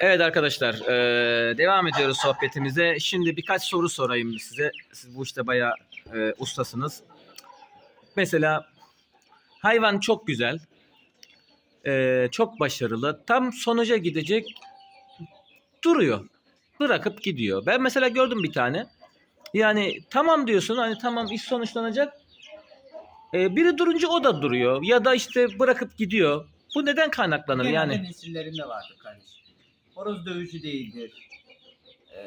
Evet arkadaşlar eee, devam ediyoruz sohbetimize. Şimdi birkaç soru sorayım size. Siz bu işte bayağı eee, ustasınız. Mesela hayvan çok güzel. eee, çok başarılı. Tam sonuca gidecek. Duruyor. Bırakıp gidiyor. Ben mesela gördüm bir tane. Yani tamam diyorsun hani tamam iş sonuçlanacak. Eee, biri durunca o da duruyor. Ya da işte bırakıp gidiyor. Bu neden kaynaklanır Genelde yani? nesillerinde vardır kardeşim. Horoz dövücü değildir. Ee,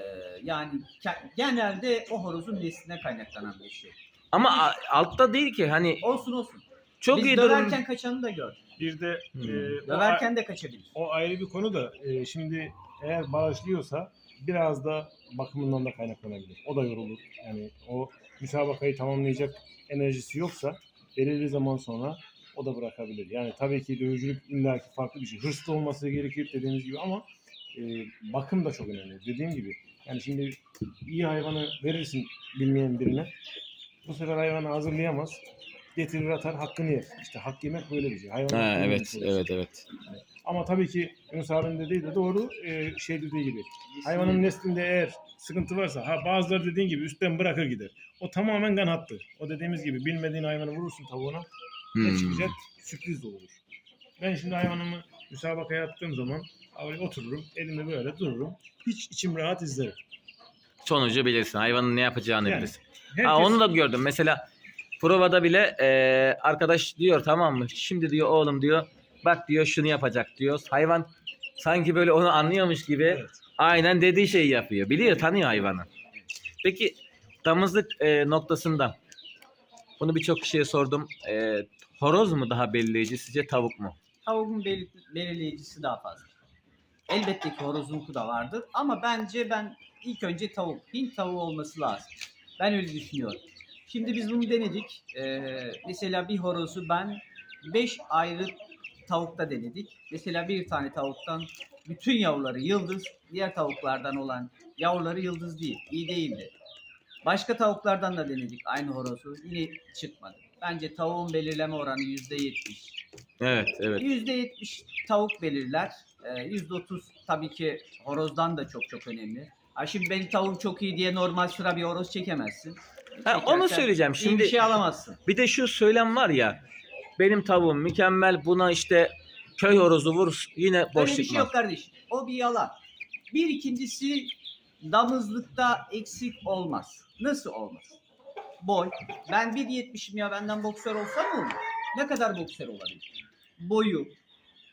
yani ke- genelde o horozun nesline kaynaklanan bir şey. Ama a- altta değil ki hani Olsun olsun. çok Biz iyi durum. döverken kaçanı da gör. Bir de Hmm. e, o, Döverken de kaçabilir. o ayrı bir konu da e, şimdi eğer bağışlıyorsa biraz da bakımından da kaynaklanabilir. O da yorulur. Yani o müsabakayı tamamlayacak enerjisi yoksa belirli bir zaman sonra o da bırakabilir. Yani tabii ki dövücülük illaki farklı bir şey. Hırslı olması gerekir dediğiniz gibi ama e, bakım da çok önemli. Dediğim gibi yani şimdi iyi hayvanı verirsin bilmeyen birine bu sefer hayvanı hazırlayamaz. Getirir atar hakkını yer. İşte hak yemek böyle bir şey. Hayvan Ha, evet, yemiş olursun. evet, evet. Ama tabii ki Yunus abinin dediği de doğru. Ee, şey dediği gibi. Hayvanın neslinde eğer sıkıntı varsa ha bazıları dediğin gibi üstten bırakır gider. O tamamen gan hattı. O dediğimiz gibi bilmediğin hayvanı vurursun tavuğuna ne Hmm. çıkacak? Sürpriz de olur. Ben şimdi hayvanımı müsabakaya attığım zaman oraya otururum. Elimde böyle dururum. Hiç içim rahat izlerim. Sonucu bilirsin. Hayvanın ne yapacağını Yani, bilirsin. Herkes, Ha, onu da gördüm. Mesela provada bile e, arkadaş diyor tamam mı? Şimdi diyor oğlum diyor bak diyor şunu yapacak diyor. Hayvan sanki böyle onu anlıyormuş gibi Evet. aynen dediği şeyi yapıyor. Biliyor tanıyor hayvanı. Peki damızlık e, noktasında bunu birçok kişiye sordum. E, horoz mu daha belirleyici sizce tavuk mu? Tavuğun belir- belirleyicisi daha fazla. Elbette ki horozunku da vardır ama bence ben ilk önce tavuk, Hint tavuğu olması lazım. Ben öyle düşünüyorum. Şimdi biz bunu denedik. Ee, mesela bir horozu ben 5 ayrı tavukta denedik. Mesela bir tane tavuktan bütün yavruları yıldız, diğer tavuklardan olan yavruları yıldız değil, iyi değildi. Başka tavuklardan da denedik aynı horozu. Yine çıkmadı. Bence tavuğun belirleme oranı %70. Evet, evet. %70 tavuk belirler. Ee, %30 tabii ki horozdan da çok çok önemli. Ha şimdi benim tavuğum çok iyi diye normal sıra bir horoz çekemezsin. Ha, onu söyleyeceğim. iyi Şimdi bir şey alamazsın. Bir de şu söylem var ya. Benim tavuğum mükemmel. Buna işte köy horozu vur yine boş Böyle bir şey çıkmaz. yok kardeşim. O bir yalan. Bir ikincisi damızlıkta eksik olmaz. Nasıl olmaz? Boy. Ben 1.70'im ya benden boksör olsa mı olur? Ne kadar boksör olabilir? Boyu,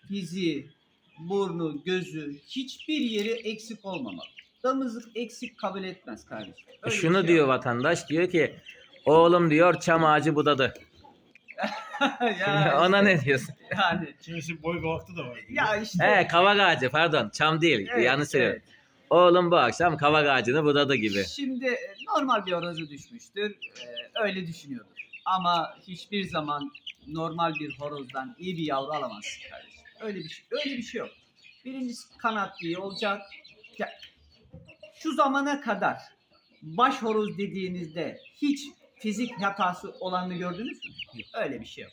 fiziği, burnu, gözü hiçbir yeri eksik olmamalı. Damızlık eksik kabul etmez kardeşim. Öyle bir Şunu şey diyor yok. vatandaş diyor ki oğlum diyor çam ağacı budadı. ya Ona ne diyorsun? Yani Kimisi boy vakti de var. ya işte. He kavak ağacı pardon çam değil Evet, yanlış söylüyorum. evet. Oğlum bu akşam kavak ağacını budadı gibi. Şimdi e, normal bir horozu düşmüştür. Ee, öyle düşünüyordur. Ama hiçbir zaman normal bir horozdan iyi bir yavru alamazsın kardeşim. Öyle bir şey, öyle bir şey yok. Birincisi kanat iyi olacak. Ya, şu zamana kadar baş horoz dediğinizde hiç fizik hatası olanını gördünüz mü? Öyle bir şey yok.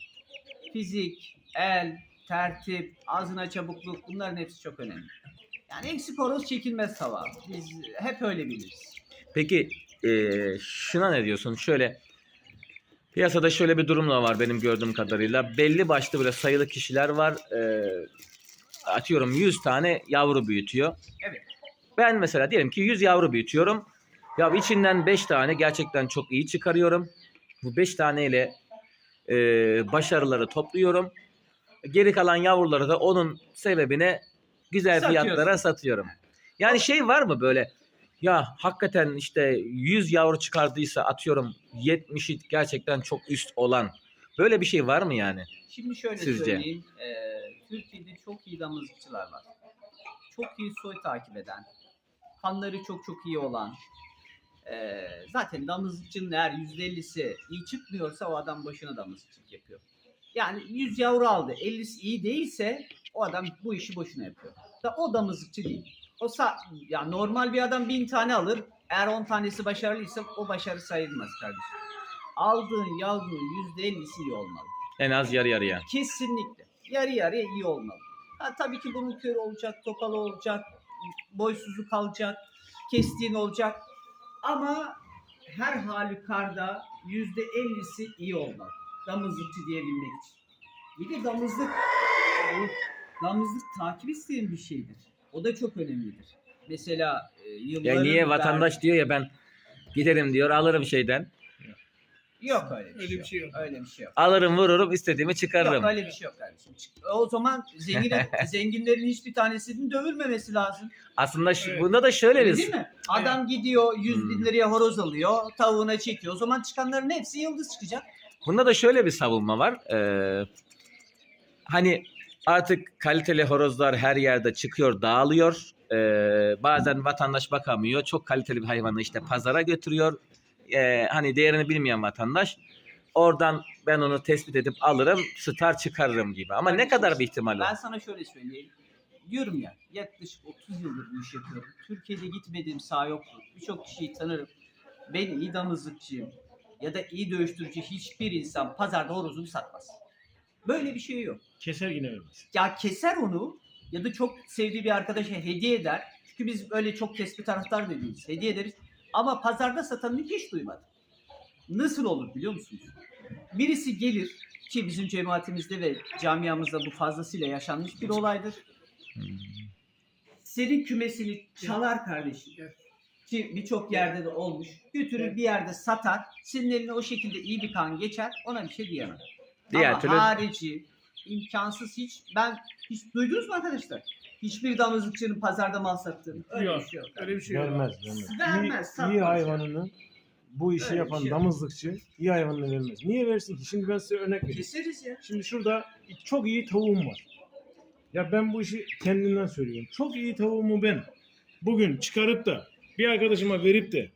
Fizik, el, tertip, ağzına çabukluk bunların hepsi çok önemli. Yani eksik horoz çekilmez tava. Biz hep öyle biliriz. Peki eee, şuna ne diyorsun? Şöyle piyasada şöyle bir durum da var benim gördüğüm kadarıyla. Belli başlı böyle sayılı kişiler var. Eee, atıyorum 100 tane yavru büyütüyor. Evet. Ben mesela diyelim ki 100 yavru büyütüyorum. Ya içinden 5 tane gerçekten çok iyi çıkarıyorum. Bu 5 taneyle eee başarıları topluyorum. Geri kalan yavruları da onun sebebine güzel Satıyorsun. fiyatlara satıyorum. Yani şey var mı böyle ya hakikaten işte 100 yavru çıkardıysa atıyorum 70'i gerçekten çok üst olan böyle bir şey var mı yani? Şimdi şöyle Sizce? söyleyeyim. Ee, Türkiye'de çok iyi damızlıkçılar var. Çok iyi soy takip eden, kanları çok çok iyi olan. ee, zaten damızlıkçının eğer %50'si iyi çıkmıyorsa o adam boşuna damızlıkçılık yapıyor. Yani 100 yavru aldı. 50'si iyi değilse o adam bu işi boşuna yapıyor. Da o damızlıkçı değil. O sa ya normal bir adam 1000 tane alır. Eğer 10 tanesi başarılıysa o başarı sayılmaz kardeşim. Aldığın yavrunun %50'si iyi olmalı. En az yarı yarıya. Kesinlikle. Yarı yarıya iyi olmalı. Ha, tabii ki bunun kör olacak, topalı olacak, boysuzu kalacak, kestiğin olacak. Ama her halükarda yüzde ellisi iyi olmak. Damızlıkçı diyebilmek için. Bir de damızlık, damızlık takip isteyen bir şeydir. O da çok önemlidir. Mesela e, yılların Ya niye ver- vatandaş diyor ya ben giderim diyor alırım şeyden. Yok öyle bir, Öyle şey, bir şey yok. Öyle bir şey yok. Alırım vururum istediğimi çıkarırım. Yok öyle bir şey yok kardeşim. O zaman zengin, zenginlerin hiçbir tanesinin dövülmemesi lazım. Aslında şu- Evet. bunda da şöyle Öyle bir değil mi? Adam gidiyor 100 bin Hmm. liraya horoz alıyor, tavuğuna çekiyor. O zaman çıkanların hepsi yıldız çıkacak. bunda da şöyle bir savunma var. Ee, hani artık kaliteli horozlar her yerde çıkıyor, dağılıyor. Ee, bazen vatandaş bakamıyor. Çok kaliteli bir hayvanı işte pazara götürüyor. Ee, hani değerini bilmeyen vatandaş oradan ben onu tespit edip alırım, star çıkarırım gibi. Ama ne kadar bir ihtimal Ben var? sana şöyle söyleyeyim. Diyorum ya yaklaşık 30 yıldır bu işi yapıyorum. Türkiye'de gitmediğim saha yoktur. Birçok kişiyi tanırım. Ben iyi damızlıkçıyım ya da iyi dövüştürücü hiçbir insan pazarda horozunu satmaz. Böyle bir şey yok. Keser yine vermez. ya keser onu ya da çok sevdiği bir arkadaşa hediye eder. Çünkü biz öyle çok kespi taraftar da değiliz. Hediye ederiz. Ama pazarda satanını hiç duymadım. Nasıl olur biliyor musunuz? Birisi gelir ki bizim cemaatimizde ve camiamızda bu fazlasıyla yaşanmış bir olaydır. Senin kümesini çalar kardeşim. Ki birçok yerde de olmuş. Götürür bir yerde satar. Senin eline o şekilde iyi bir kan geçer. Ona bir şey diyemem. Diğer Ama türlü harici imkansız hiç ben hiç duydunuz mu arkadaşlar? Hiçbir damızlıkçının pazarda mal sattığını. Öyle Yok, bir şey yok. Öyle bir şey yok. Vermez, vermez. Vermez, iyi, satmaz iyi hayvanını bu işi Öyle yapan şey damızlıkçı iyi hayvanını vermez. Niye versin ki? Şimdi ben size örnek vereyim. Keseriz ya. Şimdi şurada çok iyi tavuğum var. Ya ben bu işi kendimden söylüyorum. Çok iyi tavuğumu ben bugün çıkarıp da bir arkadaşıma verip de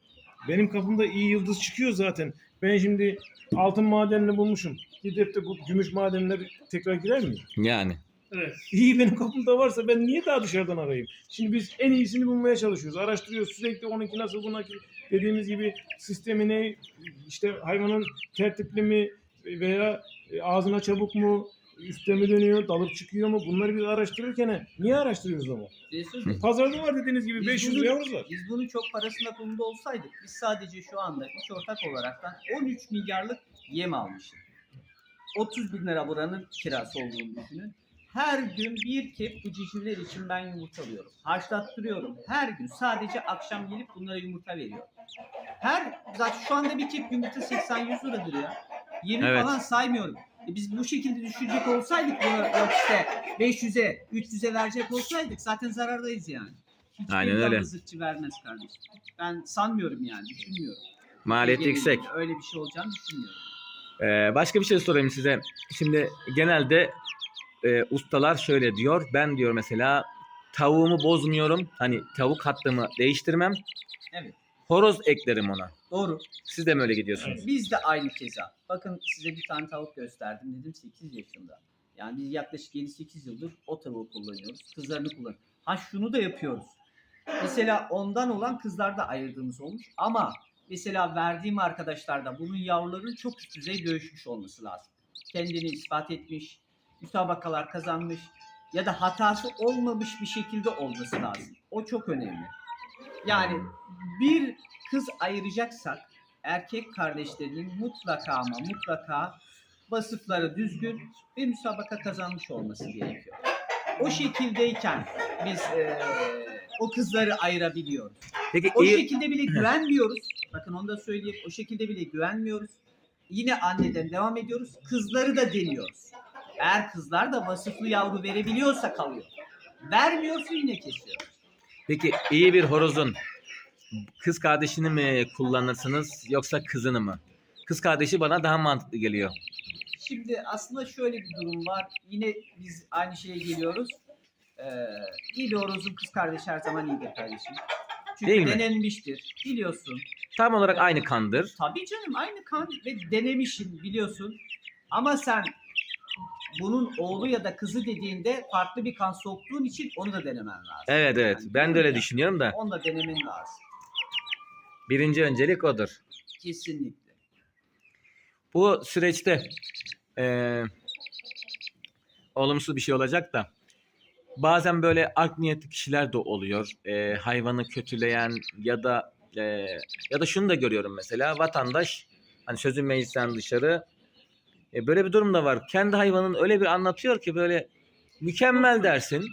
benim kapımda iyi yıldız çıkıyor zaten. Ben şimdi altın madenini bulmuşum. Gidip de bu gümüş madenine tekrar girer miyim? yani. Evet. İyi benim kapımda varsa ben niye daha dışarıdan arayayım? Şimdi biz en iyisini bulmaya çalışıyoruz. Araştırıyoruz sürekli onunki nasıl bununki dediğimiz gibi sistemi ne işte hayvanın tertipli mi veya e, ağzına çabuk mu üstte mi dönüyor dalıp çıkıyor mu bunları biz araştırırken niye araştırıyoruz ama? Bey, Pazarda var dediğiniz gibi Biz 500 bunu- yavruz var. Biz bunun çok parasında konumda olsaydık biz sadece şu anda üç ortak olaraktan 13 milyarlık yem almışız. 30 bin lira buranın kirası olduğunu düşünün. Her gün bir kep bu civcivler için ben yumurta alıyorum. Haşlattırıyorum. Her gün sadece akşam gelip bunlara yumurta veriyorum. Her zaten şu anda bir kep yumurta 80-100 liradır ya. Yemi Evet. falan saymıyorum. E biz bu şekilde düşecek olsaydık bunu yok işte 500'e 300'e verecek olsaydık zaten zarardayız yani. Hiçbir Aynen öyle. damızlıkçı vermez kardeşim. Ben sanmıyorum yani düşünmüyorum. Genelinde yüksek. Öyle bir şey olacağını düşünmüyorum. Ee, başka bir şey sorayım size. Şimdi genelde e, ustalar şöyle diyor. Ben diyor mesela tavuğumu bozmuyorum. Hani tavuk hattımı değiştirmem. Evet. Horoz eklerim ona. Doğru. Siz de mi öyle gidiyorsunuz? Biz de aynı keza. Bakın size bir tane tavuk gösterdim dedim 8 yaşında. Yani biz yaklaşık 7-8 yıldır o tavuğu kullanıyoruz. Kızlarını kullanıyoruz. Ha şunu da yapıyoruz. Mesela ondan olan kızlarda ayırdığımız olmuş ama mesela verdiğim arkadaşlarda bunun yavrularının çok üst düzey dövüşmüş olması lazım. Kendini ispat etmiş, müsabakalar kazanmış ya da hatası olmamış bir şekilde olması lazım. O çok önemli. Yani bir kız ayıracaksak erkek kardeşlerinin mutlaka ama mutlaka vasıfları düzgün ve müsabaka kazanmış olması gerekiyor. O şekildeyken biz eee, o kızları ayırabiliyoruz. Peki O iyi, şekilde bile güvenmiyoruz. Bakın onu da söyleyeyim. O şekilde bile güvenmiyoruz. Yine anneden devam ediyoruz. Kızları da deniyoruz. Eğer kızlar da vasıflı yavru verebiliyorsa kalıyor. Vermiyorsa yine kesiyor. peki iyi bir horozun kız kardeşini mi kullanırsınız yoksa kızını mı? Kız kardeşi bana daha mantıklı geliyor. Şimdi aslında şöyle bir durum var. Yine biz aynı şeye geliyoruz. Ee, iyi kız kardeşi her zaman iyidir kardeşim. Çünkü Değil mi? denenmiştir. Biliyorsun. Tam olarak aynı kandır. Tabii canım aynı kan ve denemişsin biliyorsun. Ama sen bunun oğlu ya da kızı dediğinde farklı bir kan soktuğun için onu da denemen lazım. Evet evet. Yani Ben de öyle düşünüyorum da. Onu da denemen lazım. Birinci öncelik odur. Kesinlikle. Bu süreçte eee olumsuz bir şey olacak da bazen böyle art niyetli kişiler de oluyor. Ee, hayvanı kötüleyen ya da e, ya da şunu da görüyorum mesela vatandaş hani sözün meclisten dışarı e, böyle bir durum da var. Kendi hayvanın öyle bir anlatıyor ki böyle mükemmel dersin.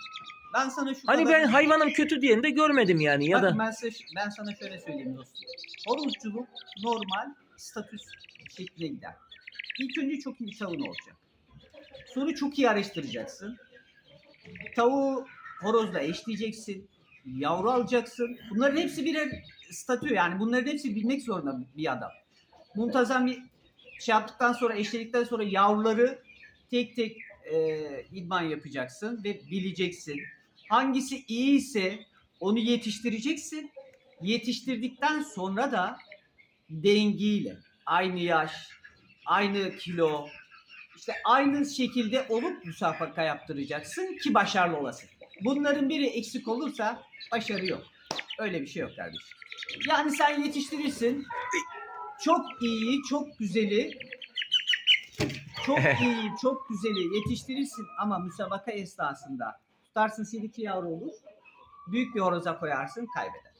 Ben sana şu Hani kadar- ben hayvanım kötü diyeni de görmedim yani ya Bakın da ben, size, ben sana şöyle söyleyeyim dostum. Horozculuk normal statüs şekline gider. İlk önce çok iyi bir tavuğun olacak. Sonra çok iyi araştıracaksın. Tavuğu horozla eşleyeceksin. Yavru alacaksın. Bunların hepsi birer statü yani bunların hepsi bilmek zorunda bir adam. Muntazam bir şey yaptıktan sonra eşledikten sonra yavruları tek tek e, idman yapacaksın ve bileceksin. Hangisi iyiyse onu yetiştireceksin. Yetiştirdikten sonra da dengiyle aynı yaş, aynı kilo, işte aynı şekilde olup müsabaka yaptıracaksın ki başarılı olasın. Bunların biri eksik olursa başarı yok. Öyle bir şey yok kardeşim. Yani sen yetiştirirsin. Çok iyi, çok güzeli çok iyi, çok güzeli yetiştirirsin ama müsabaka esnasında tutarsın siliki yavru olur. Büyük bir horoza koyarsın kaybeder.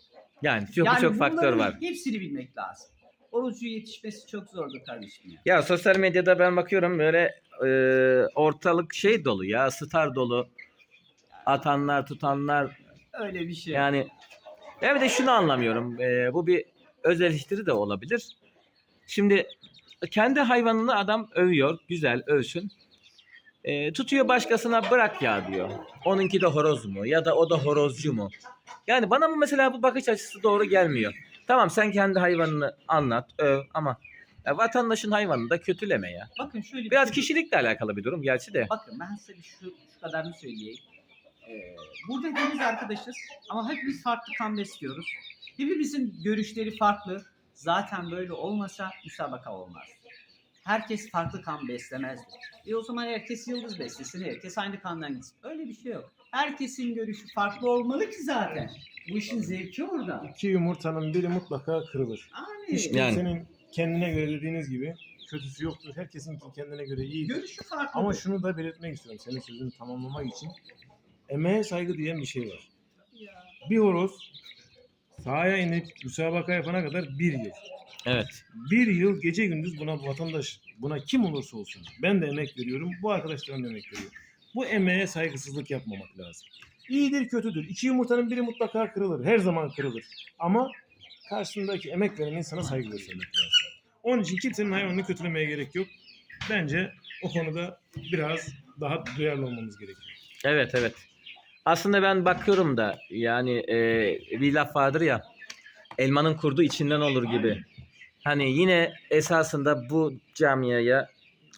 yani çok yani çok faktör var. Hepsini bilmek lazım. Horozcu yetişmesi çok zordur kardeşim ya. Ya sosyal medyada ben bakıyorum böyle e, ortalık şey dolu ya star dolu. Atanlar tutanlar Öyle bir şey. yani ben bir de şunu anlamıyorum. e, bu bir öz eleştiri de olabilir. Şimdi kendi hayvanını adam övüyor. Güzel övsün. E, tutuyor başkasına bırak ya diyor. Onunki de horoz mu? Ya da o da horozcu mu? Yani bana bu mesela bu bakış açısı doğru gelmiyor. Tamam sen kendi hayvanını anlat, öv ama ya vatandaşın hayvanını da kötüleme ya. Bakın şöyle bir Biraz şey- kişilikle alakalı bir durum gerçi de. Bakın ben size bir şu, şu kadarını söyleyeyim. Ee, burada hepimiz arkadaşız ama hepimiz farklı kan besliyoruz. Hepimizin görüşleri farklı. Zaten böyle olmasa müsabaka olmaz. Herkes farklı kan beslemez. E o zaman herkes yıldız beslesin, herkes aynı kandan gitsin. Öyle bir şey yok. Herkesin görüşü farklı olmalı ki zaten. Bu işin zevki orada. İki yumurtanın biri mutlaka kırılır. Yani, Hiç Yani. kimsenin kendine göre dediğiniz gibi kötüsü yoktur. Herkesin kendine göre iyi. görüşü farklı. Ama şunu da belirtmek istiyorum senin sözünü tamamlamak için. Emeğe saygı diyen bir şey var. Bir horoz sahaya inip müsabaka yapana kadar bir yıl. Evet. Bir yıl gece gündüz buna vatandaş, buna kim olursa olsun. Ben de emek veriyorum, bu arkadaşlarım da emek veriyor. Bu emeğe saygısızlık yapmamak lazım. İyidir kötüdür. İki yumurtanın biri mutlaka kırılır. Her zaman kırılır. Ama karşısındaki emek veren insana saygı göstermek lazım. Onun için kimsenin hayvanını kötülemeye gerek yok. Bence o konuda biraz daha duyarlı olmamız gerekiyor. Evet evet. Aslında ben bakıyorum da yani e, bir laf vardır ya elmanın kurdu içinden olur gibi. Hani yine esasında bu camiaya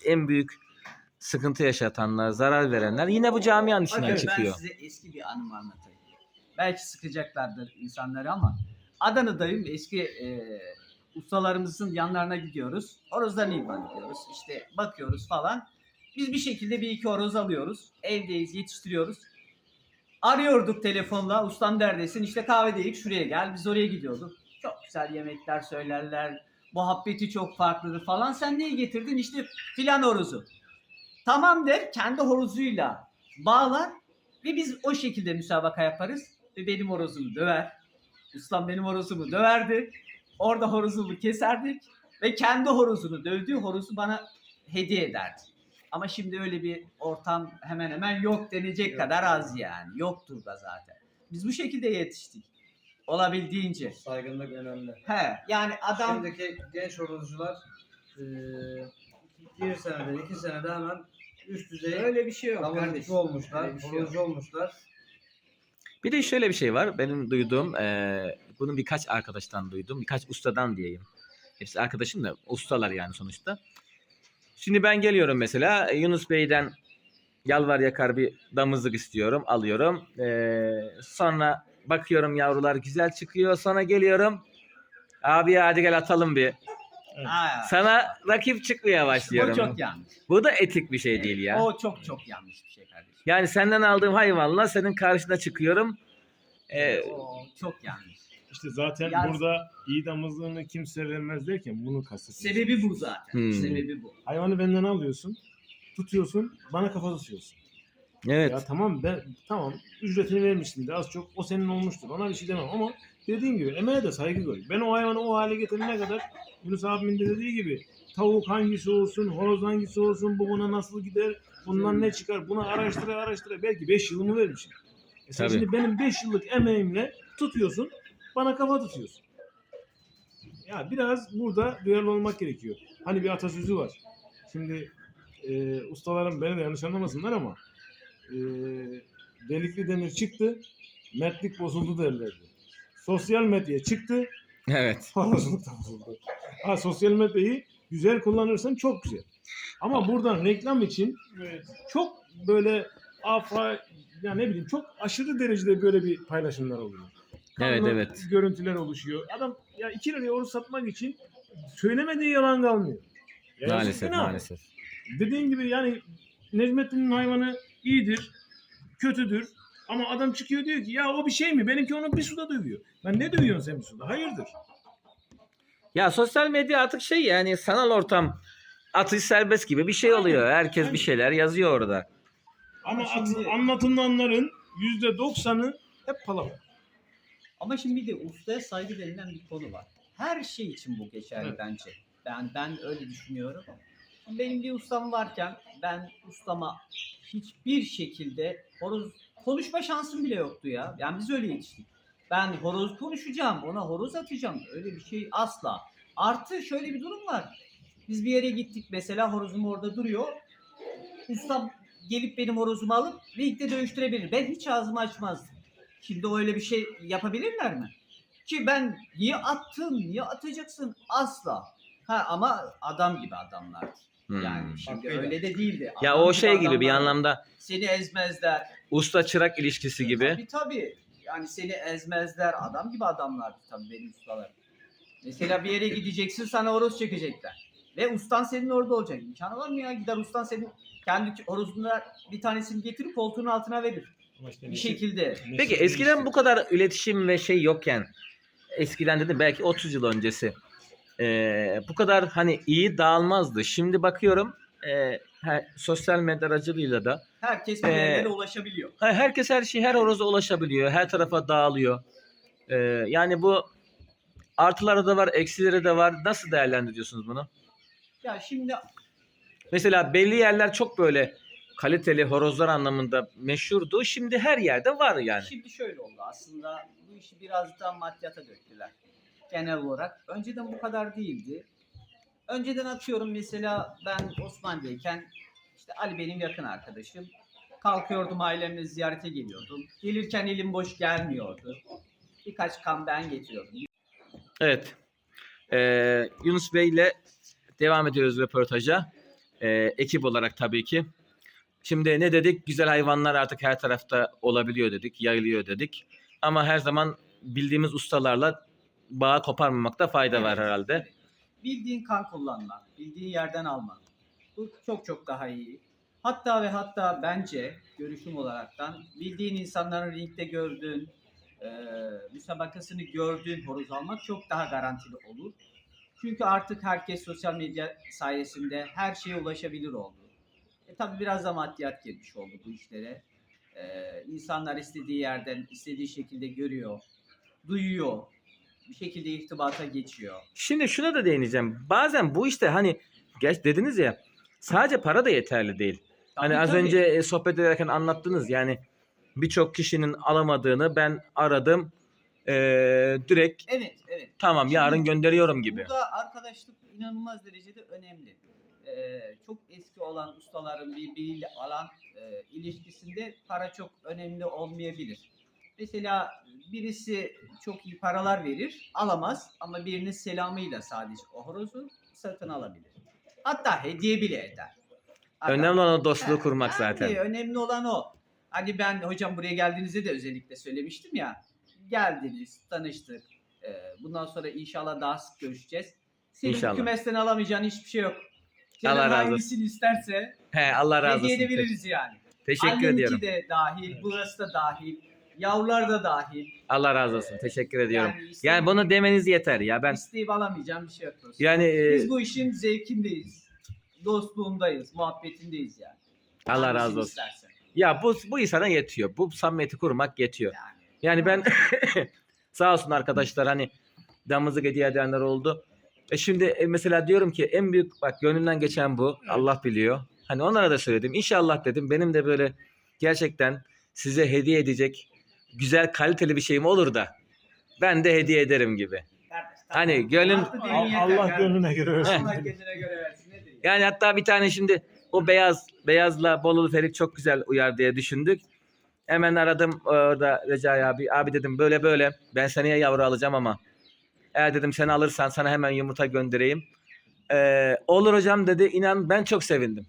en büyük sıkıntı yaşatanlar, zarar verenler yine bu camianın içinden Bakın çıkıyor. ben size eski bir anımı anlatayım. Belki sıkacaklardır insanları ama Adana'dayım eski e, ustalarımızın yanlarına gidiyoruz. Horozdan iman ediyoruz. İşte bakıyoruz falan. Biz bir şekilde bir iki horoz alıyoruz. Evdeyiz yetiştiriyoruz. Arıyorduk telefonla. Ustam neredesin? İşte kahvedeyik şuraya gel. Biz oraya gidiyorduk. Çok güzel yemekler söylerler. Muhabbeti çok farklıdır falan. Sen neyi getirdin? İşte filan horozu. Tamam der. Kendi horozuyla bağlar ve biz o şekilde müsabaka yaparız ve benim horozumu döver. Ustam benim horozumu döverdi. Orada horozumu keserdik ve kendi horozunu dövdüğü horozu bana hediye ederdi. Ama şimdi öyle bir ortam hemen hemen yok denecek Yok. kadar az yani. Yoktur da zaten. Biz bu şekilde yetiştik. Olabildiğince. Saygınlık önemli. He yani adam Şimdiki genç horozcular eee bir senede, iki senede hemen üst düzey öyle bir şey yok davulcu kardeşim. olmuşlar, Öyle bir şey yok. horozcu olmuşlar. Bir de şöyle bir şey var. Benim duyduğum, e, bunu birkaç arkadaştan duydum. Birkaç ustadan diyeyim. Hepsi arkadaşım da ustalar yani sonuçta. Şimdi ben geliyorum mesela e, Yunus Bey'den yalvar yakar bir damızlık istiyorum. Alıyorum. E, sonra bakıyorum yavrular güzel çıkıyor. Sonra geliyorum. Abi ya hadi gel atalım bir. Ha, Sana rakip çıkmaya o başlıyorum. çok yanlış. Bu da etik bir şey değil ya. O çok çok yanlış bir şey kardeşim. Yani senden aldığım hayvanla senin karşına çıkıyorum. E, O çok yanlış. İşte zaten Yani- burada iyi damızlığını kimse vermez derken bunu kastetmiş. Sebebi bu zaten. Hmm. Sebebi bu. Hayvanı benden alıyorsun, tutuyorsun, bana kafa tutuyorsun. Evet. Ya tamam ben tamam ücretini vermişsin de az çok o senin olmuştur. Ona bir şey demem ama dediğin gibi emeğe de saygı koy. Ben o hayvanı o hale getirene kadar Yunus abimin de dediği gibi tavuk hangisi olsun, horoz hangisi olsun, bu buna nasıl gider, bundan ne çıkar, bunu araştıra araştıra belki 5 yılımı vermişim. E sen Tabii. şimdi benim 5 yıllık emeğimle tutuyorsun, bana kafa tutuyorsun. Ya biraz burada duyarlı olmak gerekiyor. Hani bir atasözü var. Şimdi e, ustalarım beni de yanlış anlamasınlar ama e, delikli demir çıktı, mertlik bozuldu derlerdi. Sosyal medya çıktı, Evet. horozluk da bozuldu. Ha, sosyal medyayı güzel kullanırsan çok güzel. Ama buradan reklam için çok böyle afa ya ne bileyim çok aşırı derecede böyle bir paylaşımlar oluyor. Evet, Kanlı evet. Görüntüler oluşuyor. Adam ya 2 liraya oruç satmak için söylemediği yalan kalmıyor. Ya Maalesef ne maalesef. Dediğin gibi yani Necmettin'in hayvanı iyidir, kötüdür. Ama adam çıkıyor diyor ki ya o bir şey mi? Benimki onu bir suda dövüyor. Ben ne dövüyorsun sen bir suda? Hayırdır? Ya sosyal medya artık şey yani sanal ortam atış serbest gibi bir şey oluyor. Herkes aynen. bir şeyler yazıyor orada. Ama şimdi- at- anlatılanların yüzde doksanı hep palaver. Ama şimdi bir de ustaya saygı denilen bir konu var. Her şey için bu geçerli Evet. bence. Ben ben öyle düşünüyorum. Benim bir ustam varken ben ustama hiçbir şekilde horoz konuşma şansım bile yoktu ya. Yani biz öyle yetiştik. Ben horoz konuşacağım, ona horoz atacağım. Öyle bir şey asla. Artı şöyle bir durum var. Biz bir yere gittik mesela horozum orada duruyor. Ustam gelip benim horozumu alıp ringde dövüştürebilir. Ben hiç ağzımı açmazdım. Şimdi öyle bir şey yapabilirler mi? Ki ben niye attın, niye atacaksın? Asla. Ha ama adam gibi adamlar. Hmm. Yani şimdi Hakkıyla. öyle de değildi. Ya Adam o şey gibi bir adamlar. anlamda Seni ezmezler. usta çırak ilişkisi gibi. Tabii tabii. Yani seni ezmezler. Adam gibi adamlardı tabii benim ustalarım. Mesela bir yere gideceksin sana horoz çekecekler. Ve ustan senin orada olacak. İmkanı var mı ya? Gider ustan senin kendi horozundan bir tanesini getirip koltuğun altına verir. İşte Bir şekilde. Peki eskiden bu kadar iletişim ve şey yokken eskiden dedim belki 30 yıl öncesi eee, bu kadar hani iyi dağılmazdı. Şimdi bakıyorum eee, he- sosyal medya aracılığıyla da Herkes bir Ee, yerlere ulaşabiliyor. Herkes her şey her horoza ulaşabiliyor. Her tarafa dağılıyor. Ee, yani bu artıları da var, eksileri de var. Nasıl değerlendiriyorsunuz bunu? Ya şimdi Mesela belli yerler çok böyle kaliteli horozlar anlamında meşhurdu. Şimdi her yerde var yani. Şimdi şöyle oldu aslında bu işi biraz daha maddiyata döktüler genel olarak. Önceden bu kadar değildi. Önceden atıyorum mesela ben Osmanlı'dayken işte Ali benim yakın arkadaşım. Kalkıyordum ailemle ziyarete geliyordum. Gelirken elim boş gelmiyordu. Birkaç kan ben getiriyordum. Evet. Ee, Yunus Bey ile devam ediyoruz röportaja. Ee, ekip olarak tabii ki. Şimdi ne dedik? Güzel hayvanlar artık her tarafta olabiliyor dedik, yayılıyor dedik. Ama her zaman bildiğimiz ustalarla bağ koparmamakta fayda var Evet, herhalde. evet. Bildiğin kan kullanma, bildiğin yerden alma. Bu çok çok daha iyi. Hatta ve hatta bence görüşüm olaraktan bildiğin insanların ringde gördüğün, e, müsabakasını gördüğün horoz almak çok daha garantili olur. Çünkü artık herkes sosyal medya sayesinde her şeye ulaşabilir oldu. E tabi biraz da maddiyat girmiş oldu bu işlere. E, insanlar istediği yerden, istediği şekilde görüyor, duyuyor, bir şekilde irtibata geçiyor. Şimdi şuna da değineceğim. Bazen bu işte hani geç dediniz ya sadece para da yeterli değil. Hani Tabii, az tabii. önce e, sohbet ederken anlattınız yani birçok kişinin alamadığını ben aradım eee, direkt Evet, evet. tamam yarın Şimdi gönderiyorum gibi. Burada arkadaşlık inanılmaz derecede önemli. Ee, çok eski olan ustaların birbiriyle alan e, ilişkisinde para çok önemli olmayabilir. Mesela birisi çok iyi paralar verir, alamaz ama birinin selamıyla sadece o horozu satın alabilir. Hatta hediye bile eder. Hatta- Önemli olan o dostluğu kurmak yani zaten. Önemli olan o. Hani ben hocam buraya geldiğinizde de özellikle söylemiştim ya. Geldiniz, tanıştık. Ee, bundan sonra inşallah daha sık görüşeceğiz. Senin İnşallah. kümesten alamayacağın hiçbir şey yok. Canın Allah razı olsun. isterse He Allah razı hediye olsun. edebiliriz yani. Teşekkür Anneninki ediyorum. de dahil, burası da dahil, yavrular da dahil. Allah razı olsun. Teşekkür ediyorum. Yani, Yani bunu demeniz yeter ya. Ben isteyip alamayacağım bir şey yok dostum. yani e, Biz bu işin zevkindeyiz. Dostluğundayız, muhabbetindeyiz yani. Allah Hangisini razı olsun. istersen. Ya bu bu insana yetiyor. Bu samimiyeti kurmak yetiyor. Yani ben sağ olsun arkadaşlar hani damızlık hediye edenler oldu. E şimdi e, mesela diyorum ki en büyük bak gönlümden geçen bu. Allah biliyor. Hani onlara da söyledim. İnşallah dedim benim de böyle gerçekten size hediye edecek güzel kaliteli bir şeyim olur da ben de hediye ederim gibi. Kardeş, Hani gönlüm- Allah gönlüne göre versin. Allah kendine göre versin. Nedir ya? Yani hatta bir tane şimdi o beyaz beyazla Bolulu Ferit çok güzel uyar diye düşündük. Hemen aradım orada Recai abi. Abi dedim böyle böyle ben seneye yavru alacağım ama eğer dedim sen alırsan sana hemen yumurta göndereyim. Ee, olur hocam dedi. İnan ben çok sevindim.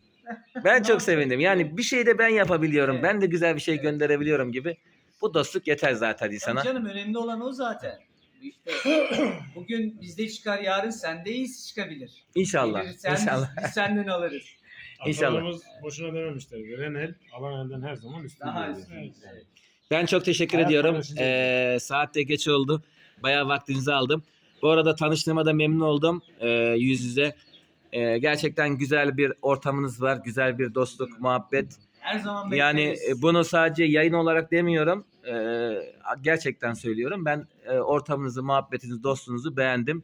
Ben çok sevindim. Yani bir şey de ben yapabiliyorum. Evet. Ben de güzel bir şey gönderebiliyorum gibi. Bu dostluk yeter zaten insana. Tabii canım önemli olan o zaten. İşte bugün bizde çıkar yarın sende iyisi çıkabilir. İnşallah. Gelir, sen, İnşallah. Biz senden alırız. İnşallah. Atalarımız boşuna dememişler. Veren el, alan elden her zaman üstün. Daha üstün. Evet. Ben çok teşekkür Hayat ediyorum. Ee, saat de geç oldu. Bayağı vaktinizi aldım. Bu arada tanıştığıma da memnun oldum. Ee, yüz yüze. Ee, gerçekten güzel bir ortamınız var. Güzel bir dostluk, muhabbet. Her zaman Yani bekleriz. e, bunu sadece yayın olarak demiyorum. Ee, gerçekten söylüyorum. Ben e, ortamınızı, muhabbetinizi, dostluğunuzu beğendim.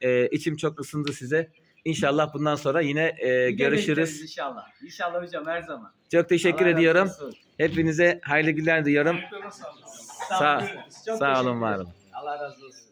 Ee, içim çok ısındı size. İnşallah bundan sonra yine e, bekleriz görüşürüz. inşallah. İnşallah hocam her zaman. Çok teşekkür Allah razı ediyorum. olsun. Hepinize hayırlı günler diliyorum. Sağ, Sağ- olun. Çok Sağ olun, teşekkür var olun. Allah razı olsun.